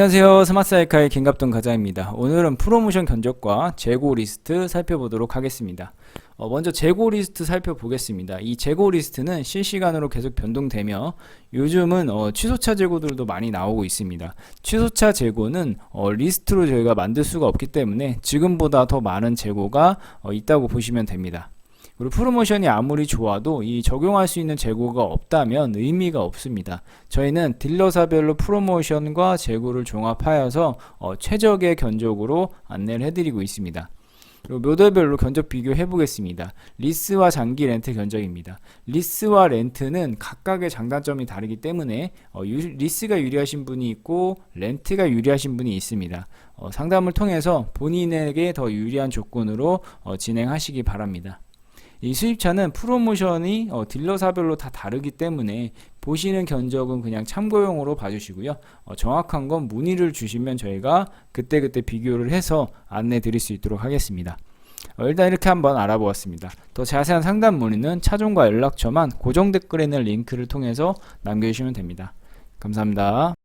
안녕하세요. 스마트사이카의 김갑동 과장입니다. 오늘은 프로모션 견적과 재고 리스트 살펴보도록 하겠습니다. 어, 먼저 재고 리스트 살펴보겠습니다. 이 재고 리스트는 실시간으로 계속 변동되며 요즘은 어, 취소차 재고들도 많이 나오고 있습니다. 취소차 재고는 어, 리스트로 저희가 만들 수가 없기 때문에 지금보다 더 많은 재고가 어, 있다고 보시면 됩니다. 그리고 프로모션이 아무리 좋아도 이 적용할 수 있는 재고가 없다면 의미가 없습니다. 저희는 딜러사별로 프로모션과 재고를 종합하여서 어, 최적의 견적으로 안내를 해드리고 있습니다. 그리고 모델별로 견적 비교해 보겠습니다. 리스와 장기 렌트 견적입니다. 리스와 렌트는 각각의 장단점이 다르기 때문에 어, 유- 리스가 유리하신 분이 있고 렌트가 유리하신 분이 있습니다. 어, 상담을 통해서 본인에게 더 유리한 조건으로 어, 진행하시기 바랍니다. 이 수입차는 프로모션이 어, 딜러사별로 다 다르기 때문에 보시는 견적은 그냥 참고용으로 봐주시고요. 어, 정확한 건 문의를 주시면 저희가 그때그때 비교를 해서 안내 드릴 수 있도록 하겠습니다. 어, 일단 이렇게 한번 알아보았습니다. 더 자세한 상담 문의는 차종과 연락처만 고정 댓글에 있는 링크를 통해서 남겨주시면 됩니다. 감사합니다.